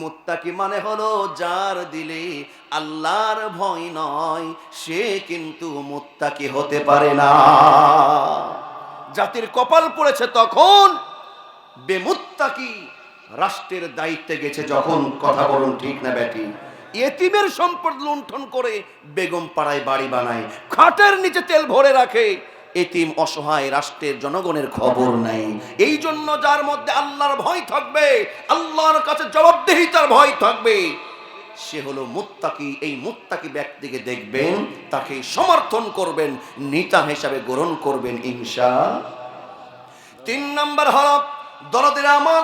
মুত্তাকি মানে হলো যার দিলে আল্লাহর ভয় নয়, সে কিন্তু মুত্তাকি হতে পারে না। জাতির কপাল পড়েছে তখন বেমুত্তাকি রাষ্ট্রের দায়িত্বে গেছে যখন, কথা বলুন ঠিক না ব্যাটি। এতিমের সম্পদ লুণ্ঠন করে বেগম পাড়ায় বাড়ি বানায়, খাটের নিচে তেল ভরে রাখে এতিম অসহায় রাষ্ট্রের জনগণের খবর নাই। এই জন্য যার মধ্যে আল্লাহর ভয় থাকবে, আল্লাহর কাছে জবাবদেহিতার ভয় থাকবে, সে হলো মুত্তাকি। এই মুত্তাকি ব্যক্তিকে দেখবেন, তাকে সমর্থন করবেন, নেতা হিসাবে গ্রহণ করবেন ইনশা তিন নম্বর হল দলদের আমার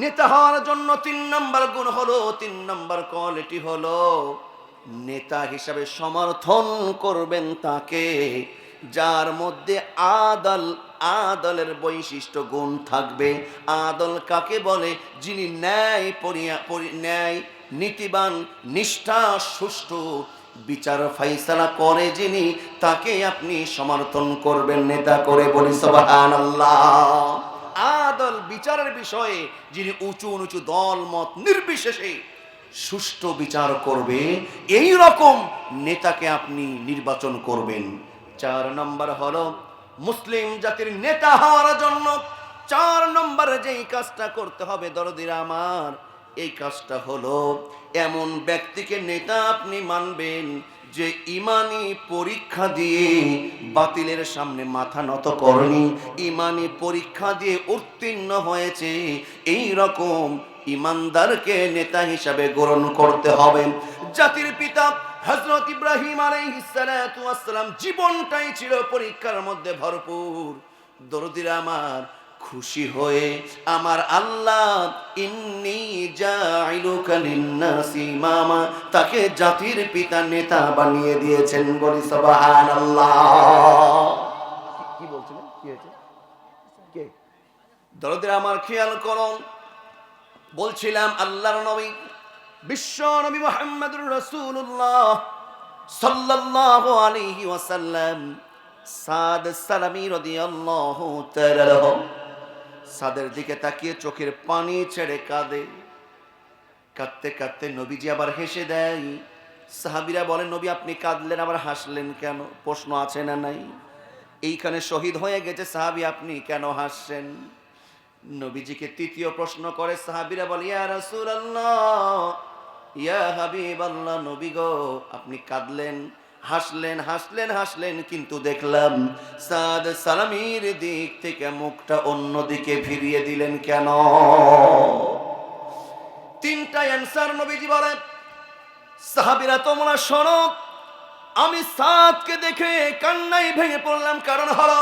নেতা হওয়ার জন্য তিন নম্বর গুণ হলো, তিন নম্বর কোয়ালিটি হলো, নেতা হিসাবে সমর্থন করবেন তাকে। যার মধ্যে আদল, আদলের বৈশিষ্ট্য গুণ থাকবে। আদল কাকে বলে? যিনি ন্যায় পরিয়া পরি- ন্যায়, নীতিবান, নিষ্ঠা, সুষ্ঠু বিচার ফাইসালা করে যিনি, তাকে আপনি সমর্থন করবেন, নেতা করে বলি আদল বিচারের বিষয়ে যিনি উঁচু উঁচু দল, মত নির্বিশেষে সুষ্ঠু বিচার করবে এই রকম নেতাকে আপনি নির্বাচন করবেন। চার নম্বর হলো মুসলিম জাতির নেতা হওয়ার জন্য। চার নম্বরে যেই কাজটা করতে হবে দরদির আমার, এই কাজটা হলো এমন ব্যক্তিকে নেতা আপনি মানবেন যে ইমানি পরীক্ষা দিয়ে বাতিলের সামনে মাথা নত করনি। ইমানি পরীক্ষা দিয়ে উত্তীর্ণ হয়েছে। এই রকম ইমানদারকে নেতা হিসাবে গ্রহণ করতে হবে। জাতির পিতা হজরত ইব্রাহিম আলাইহিসসালাম জীবনটাই ছিল পরীক্ষার মধ্যে ভরপুর। দরদির আমার, খুশি হয়ে আমার আল্লাহ জাইলুকা তাকে জাতির পিতা নেতা বানিয়ে দিয়েছেন বলি সুবহানাল্লাহ। কি বলছিলেন? কি হয়েছে? দরদের আমার খেয়াল করুন। বলছিলাম আল্লাহর নবী, বিশ্ব নবী মোহাম্মদুর রাসূলুল্লাহ সাল্লাল্লাহু আলাইহি ওয়াসাল্লাম সাদ সালামি রাদিয়াল্লাহু তাআলা সাদের দিকে তাকিয়ে চোখের পানি ছেড়ে কাঁদে। কাঁদতে কাঁদতে নবীজি আবার হেসে দেয়, সাহাবিরা বলেন, নবী, আপনি কাঁদলেন, আবার হাসলেন কেন? প্রশ্ন আছে না নাই? এইখানে শহীদ হয়ে গেছে, সাহাবি, আপনি কেন হাসছেন? নবীজিকে তৃতীয় প্রশ্ন করে সাহাবিরা বলে, ইয়া রাসূলুল্লাহ, ইয়া হাবিবাল্লাহ, নবী গো, আপনি কাঁদলেন, হাসলেন হাসলেন হাসলেন, কিন্তু দেখলাম সাদ সালামির দিক থেকে মুখটা অন্য দিকে ফিরিয়ে দিলেন কেন? তিনটা অ্যান্সার নবীজি বলেন সাহাবিরা, তোমরা শোনো, আমি সাদকে দেখে কান্নাই ভেঙে পড়লাম, কারণ হলো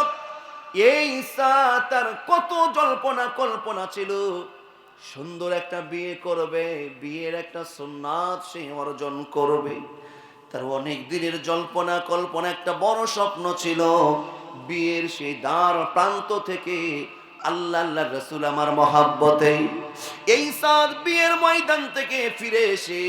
এই সাদ তার কত জল্পনা কল্পনা ছিল। সুন্দর একটা বিয়ে করবে, বিয়ের একটা সুন্নাত সে অর্জন করবে। তার অনেক দিনের জল্পনা কল্পনা, একটা বড় স্বপ্ন ছিল। বিয়ের সেই দ্বার প্রান্ত থেকে আল্লাহ আল্লাহ রসুল আমার মহাব্বতে। এই সাদ বিয়ের ময়দান থেকে ফিরে এসে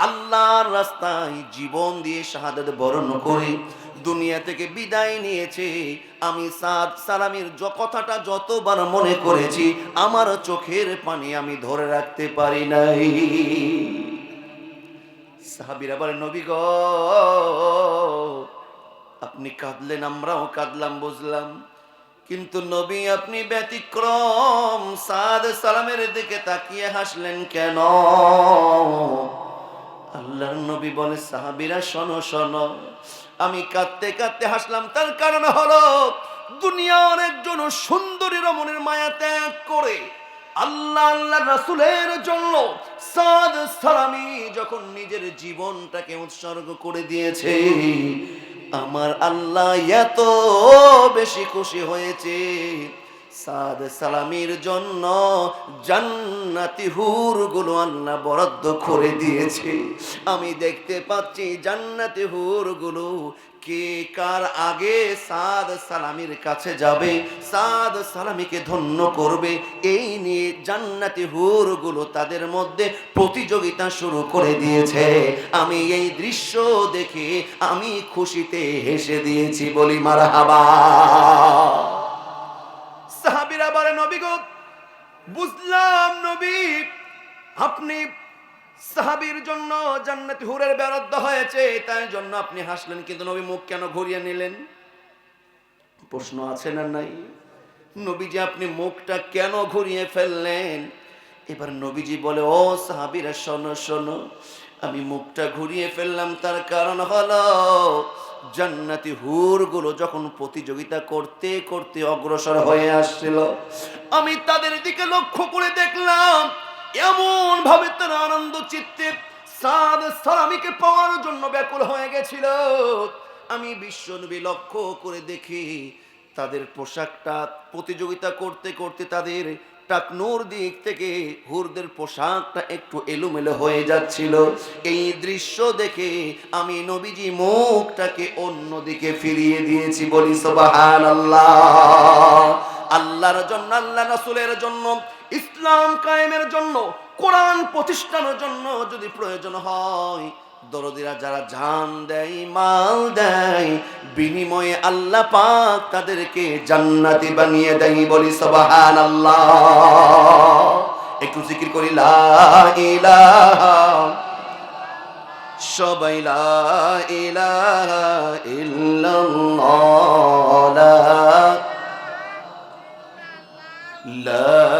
আল্লাহর রাস্তায় জীবন দিয়ে শাহাদত বরণ করে দুনিয়া থেকে বিদায় নিয়েছে। আমি সাদ সালামের য- কথাটা যতবার মনে করেছি, আমার চোখের পানি আমি ধরে রাখতে পারি নাই। সাহাবিরা বলে, নবী আপনি কাঁদলেন, আমরাও কাঁদলাম, বুঝলাম। কিন্তু নবী, আপনি ব্যতিক্রম সাদ সালামের দিকে তাকিয়ে হাসলেন কেন? আল্লাহর নবী বলে, সাহাবিরা, শোনো শোনো। আমি কাঁদতে কাঁদতে হাসলাম। তার কারণ হলো, দুনিয়ার একজন সুন্দরী রমণের মায়া ত্যাগ করে আল্লাহ আল্লাহ রাসুলের জন্য সাদ সালামি যখন নিজের জীবনটাকে উৎসর্গ করে দিয়েছে, আমার আল্লাহ এত বেশি খুশি হয়েছে। সাদ সালামির জন্য জান্নাতি হুরগুলো আল্লাহ বরাদ্দ করে দিয়েছে। আমি দেখতে পাচ্ছি জান্নাতি হুরগুলো কে কার আগে সাদ সালামির কাছে যাবে, সাদ সালামিকে ধন্য করবে। এই নিয়ে জান্নাতি হুরগুলো তাদের মধ্যে প্রতিযোগিতা শুরু করে দিয়েছে। আমি এই দৃশ্য দেখে আমি খুশিতে হেসে দিয়েছি, বলি সাহাবিরা বলে নবী বুঝলাম নবী, আপনি সাহাবীর জন্য জান্নাতি হুরের হয়েছে, তাই জন্য আপনি হাসলেন, কিন্তু নবী মুখ কেন ঘুরিয়ে নিলেন? প্রশ্ন আছে না নাই? নবীজি, আপনি মুখটা কেন ঘুরিয়ে ফেললেন? এবার নবীজি বলে, ও সাহাবীরা, শোনো শোনো, আমি মুখটা ঘুরিয়ে ফেললাম, তার কারণ হলো জান্নাতি হুরগুলো যখন প্রতিযোগিতা করতে করতে অগ্রসর হয়ে আসছিল, আমি তাদের দিকে লক্ষ্য করে দেখলাম এমন ভাবে তারা আনন্দ চিত্তে সাদ সালামিকে পাওয়ার জন্য ব্যাকুল হয়ে গেছিল। আমি বিশ্বনবী লক্ষ্য করে দেখি, তাদের পোশাকটা প্রতিযোগিতা করতে করতে তাদের টাকনোর দিক থেকে হুরদের পোশাকটা একটু এলোমেলো হয়ে যাচ্ছিল। এই দৃশ্য দেখে আমি নবীজি মুখটাকে অন্যদিকে ফিরিয়ে দিয়েছি বলি সবাহান আল্লাহ আল্লাহর জন্য, আল্লাহ রাসূলের জন্য, ইসলাম কায়েমের জন্য, কোরআন প্রতিষ্ঠানের জন্য যদি প্রয়োজন হয় দরদিরা যারা জান দেয়, মাল দেয়, বিনিময়ে আল্লাহ পাক তাদেরকে জান্নাতি বানিয়ে দেয় বলি সবাহান আল্লাহ একটু জিকির করি, লা সবাই লা ইল্লাল্লাহ, লা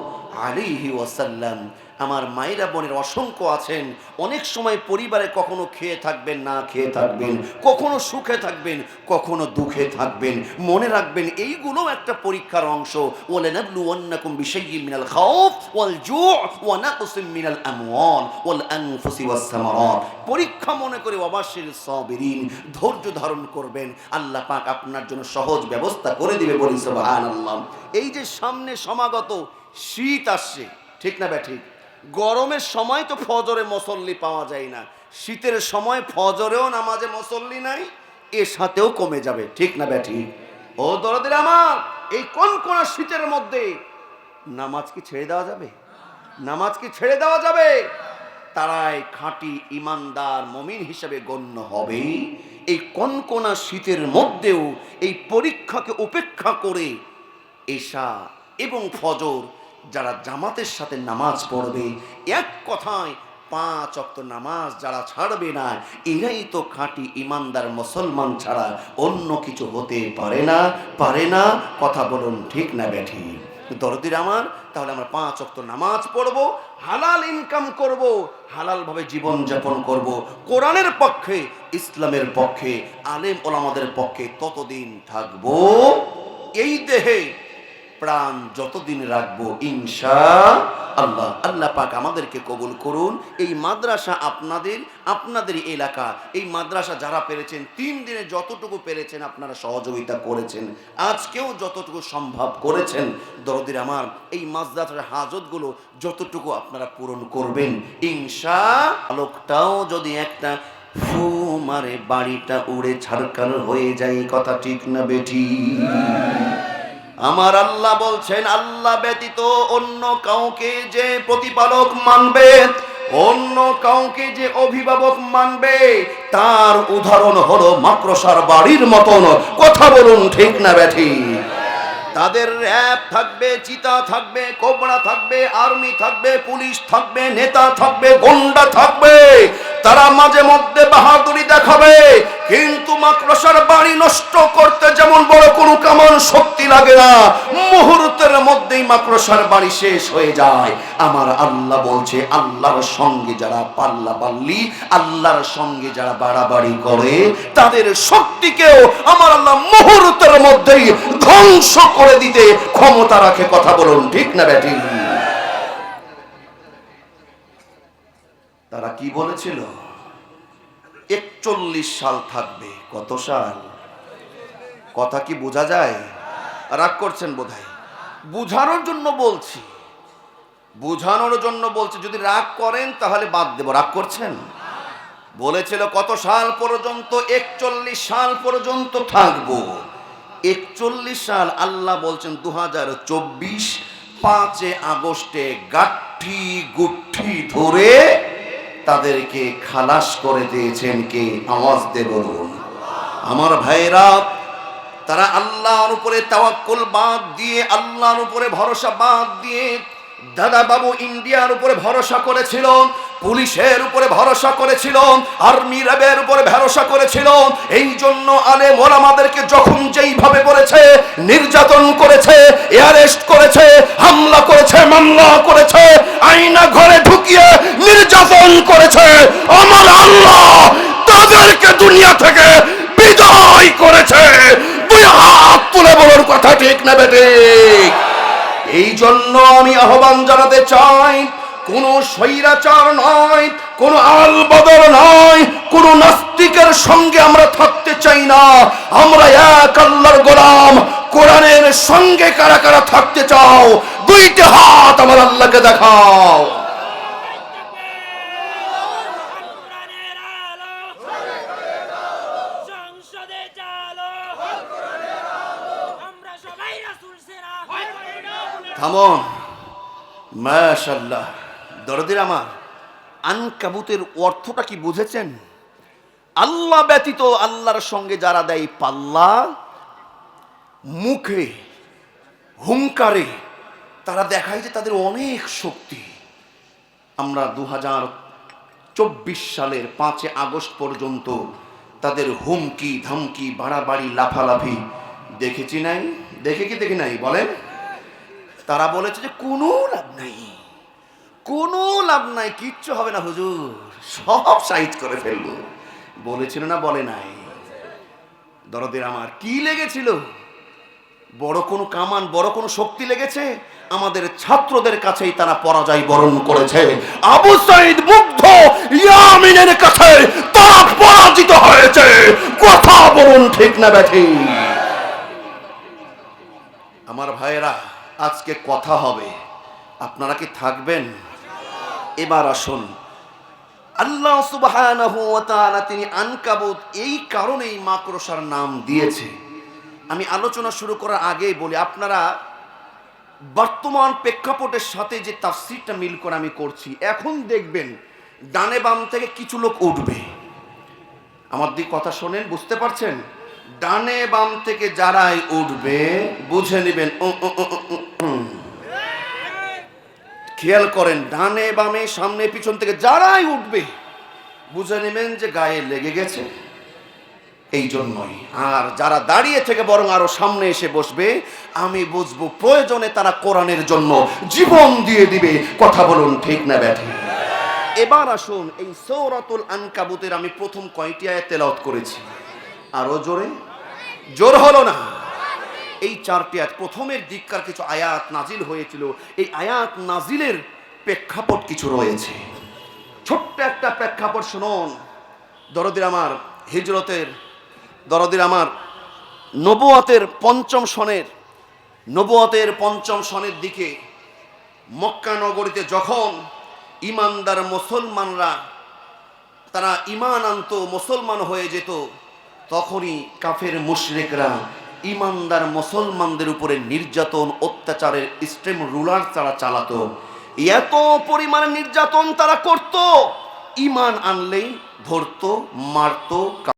আলাইহি ওয়াসাল্লাম। আমার মায়েরা, বোনের অসংখ্য আছেন। অনেক সময় পরিবারে কখনো খেয়ে থাকবেন, না খেয়ে থাকবেন। কখনো সুখে থাকবেন, কখনো দুঃখে থাকবেন। মনে রাখবেন, এইগুলো একটা পরীক্ষার অংশ। পরীক্ষা মনে করে অবাসের সাবিরিন, ধৈর্য ধারণ করবেন। আল্লাহ পাক আপনার জন্য সহজ ব্যবস্থা করে দিবে বলি সুবহানাল্লাহ। এই যে সামনে সমাগত শীত আসছে। ঠিক না ব্যাঠিক গরমের সময় তো ফজরে মসল্লি পাওয়া যায় না। শীতের সময় ফজরেও নামাজে মসল্লি নাই, এর সাথেও কমে যাবে। ঠিক না ব্যাঠি ও দরদের আমার, এই কোন কোন শীতের মধ্যে নামাজ কি ছেড়ে দেওয়া যাবে? নামাজ কি ছেড়ে দেওয়া যাবে? তারাই খাঁটি ইমানদার মমিন হিসেবে গণ্য হবে। এই কনকনা শীতের মধ্যেও এই পরীক্ষাকে উপেক্ষা করে এশা এবং ফজর যারা জামাতের সাথে নামাজ পড়বে, এক কথায় পাঁচ অক্ত নামাজ যারা ছাড়বে না, এরাই তো খাঁটি ইমানদার মুসলমান ছাড়া অন্য কিছু হতে পারে না পারে না। কথা বলুন ঠিক না ব্যাঠি দরদির আমার, তাহলে আমরা পাঁচ অক্ত নামাজ পড়ব, হালাল ইনকাম করব, হালালভাবে জীবন যাপন করব। কোরআনের পক্ষে, ইসলামের পক্ষে, আলেম ওলামাদের পক্ষে ততদিন থাকব। এই দেহে প্রাণ যতদিন রাখব, ইনশা আল্লাহ। আল্লাহ পাক আমাদেরকে কবুল করুন। এই মাদ্রাসা আপনাদের আপনাদের এলাকা। এই মাদ্রাসা যারা পেরেছেন, তিন দিনে যতটুকু পেরেছেন আপনারা সহযোগিতা করেছেন। আজকেও যতটুকু সম্ভব করেছেন। দরদির আমার, এই মাদ্রাসার হাজতগুলো যতটুকু আপনারা পূরণ করবেন, ইনশা আলোকটাও যদি একটা ফু মারে, বাড়িটা উড়ে ছাড়কার হয়ে যায় কথা ঠিক না বেটি আমার আল্লাহ বলছেন, আল্লাহ ব্যতীত অন্য কাউকে যে প্রতিপালক মানবে, অন্য কাউকে যে অভিভাবক মানবে, তার উদাহরণ হলো মাকড়সার বাড়ির মতন। কথা বলুন ঠিক না ব্যাঠি? তাদের র্যাব থাকবে, চিতা থাকবে, কোবরা থাকবে, আর্মি থাকবে, পুলিশ থাকবে, নেতা থাকবে, গন্ডা থাকবে। তারা মাঝে মধ্যে বাহাদুরি দেখাবে। কিন্তু মাকড়সার বাড়ি নষ্ট করতে যেমন বড় কোনো কামান শক্তি লাগে না, মুহূর্তের মধ্যেই মাকড়সার বাড়ি শেষ হয়ে যায়। আমার আল্লাহ বলছে, আল্লাহর সঙ্গে যারা পাল্লা পাল্লি, আল্লাহর সঙ্গে যারা বাড়াবাড়ি করে, তাদের শক্তিকেও আমার আল্লাহ মুহূর্তের মধ্যেই ধ্বংস করে দিতে ক্ষমতা রাখে। কথা বলুন, ঠিক না ব্যাটি? তারা কি বলেছিল? একচল্লিশ সাল থাকবে। কত সাল? কথা কি বোঝা যায়? রাগ করছেন বোধহয়। বুঝানোর জন্য বলছি। বুঝানোর জন্য বলছি, যদি রাগ করেন তাহলে বাদ দেব। রাগ করছেন? বলেছিল, কত সাল পর্যন্ত? একচল্লিশ সাল পর্যন্ত থাকব। একচল্লিশ সাল আল্লাহ বলছেন দু হাজার চব্বিশ পাঁচে আগস্টে গাঠি গুঠি ধরে তাদেরকে খালাস করে দিয়েছেন কে? আওয়াজ দে বলুন। আমার ভাইরা তারা আল্লাহর উপরে তাওয়াক্কুল বাদ দিয়ে, আল্লাহর উপরে ভরসা বাদ দিয়ে দাদা বাবু ইন্ডিয়ার উপরে ভরসা করেছিল, পুলিশের উপরে ভরসা করেছিল, আর্মি র্যাবের উপরে ভরসা করেছিল। এই জন্য আলে মোলামাদেরকে যখন যেইভাবে করেছে নির্যাতন করেছে, অ্যারেস্ট করেছে, হামলা করেছে, মামলা করেছে আইনা ঘরে ঢুকিয়ে নির্যাতন করেছে, আমার আল্লাহ তাদেরকে দুনিয়া থেকে বিদায় করেছে। দুই হাত তুলে বলার কথা ঠিক না বেঠিক এই জন্য আমি আহ্বান জানাতে চাই, কোন স্বৈরাচার নয়, কোন আল বদল নয়, কোন নাস্তিকের সঙ্গে আমরা থাকতে চাই না। আমরা এক আল্লাহর গোলাম, কোরআনের সঙ্গে কারা কারা থাকতে চাও, দুইটা হাত আমার আল্লাহকে দেখাও কোরআনের আলো সংসদে চালো আমরা সবাই রাসূল সেনা থামুন মাশাল্লাহ দরদির আমার, আনকাবুতের অর্থটা কি বুঝেছেন? আল্লাহ ব্যতীত আল্লাহর সঙ্গে যারা দেয় পাল্লা, মুখে হুঙ্কারে তারা দেখায় যে তাদের অনেক শক্তি। আমরা দু চব্বিশ সালের পাঁচে আগস্ট পর্যন্ত তাদের হুমকি ধমকি বাড়াবাড়ি, লাফালাফি দেখেছি নাই? দেখে কি দেখি নাই? বলেন। তারা বলেছে যে কোনো লাভ নাই। কোনো লাভ নাই, কিচ্ছু হবে না হুজুর। সব সাইজ করে ফেলব। বলেছিল না, বলে নাই। দরদের আমার কি লেগেছিল? বড় কোনো কামান, বড় কোনো শক্তি লেগেছে? আমাদের ছাত্রদের কাছেই তারা পরাজয় বরণ করেছে। আবু সাইদ মুগ্ধ, ইয়ামিনের কাছে তারা পরাজিত হয়েছে। কথা বলুন ঠিক না ব্যাঠি আমার ভাইয়েরা আজকে কথা হবে। আপনারা কি থাকবেন? এবার আসুন। আল্লাহ তাআলা তিনি আনকাবুত এই কারণেই মাকড়সার নাম দিয়েছে। আমি আলোচনা শুরু করার আগেই বলি, আপনারা বর্তমান প্রেক্ষাপটের সাথে যে তাফসিরটা মিল করে আমি করছি, এখন দেখবেন ডানে বাম থেকে কিছু লোক উঠবে। আমার দিক কথা শোনেন, বুঝতে পারছেন? ডানে বাম থেকে যারাই উঠবে, বুঝে নেবেন। খেয়াল করেন, ডানে বামে, সামনে, পিছন থেকে যারাই উঠবে, বুঝে নেবেন যে গায়ে লেগে গেছে। এই জন্যই। আর যারা দাঁড়িয়ে থেকে বরং আরও সামনে এসে বসবে, আমি বুঝব প্রয়োজনে তারা কোরআনের জন্য জীবন দিয়ে দিবে। কথা বলুন, ঠিক না ব্যাঠে? এবার আসুন, এই সৌরাতুল আনকাবুতের আমি প্রথম কয়টি আয়াত তেলাওয়াত করেছি। আরও জোরে? জোর হলো না। এই চারটি আয়াত, প্রথমের দিককার কিছু আয়াত নাজিল হয়েছিল। এই আয়াত নাজিলের প্রেক্ষাপট কিছু রয়েছে। ছোট্ট একটা প্রেক্ষাপট শুনুন। দরদির আমার হিজরতের, দরদির আমার নবুয়াতের পঞ্চম সনের, নবুয়াতের পঞ্চম সনের দিকে মক্কা নগরীতে যখন ইমানদার মুসলমানরা, তারা ইমান আনতো, মুসলমান হয়ে যেত তখনই কাফের মুশরিকরা ইমানদার মুসলমানদের উপরে নির্যাতন, অত্যাচারের স্টেম রুলার তারা চালাতো। এত পরিমাণ নির্যাতন তারা করত। ইমান আনলেই ধরতো, মারতো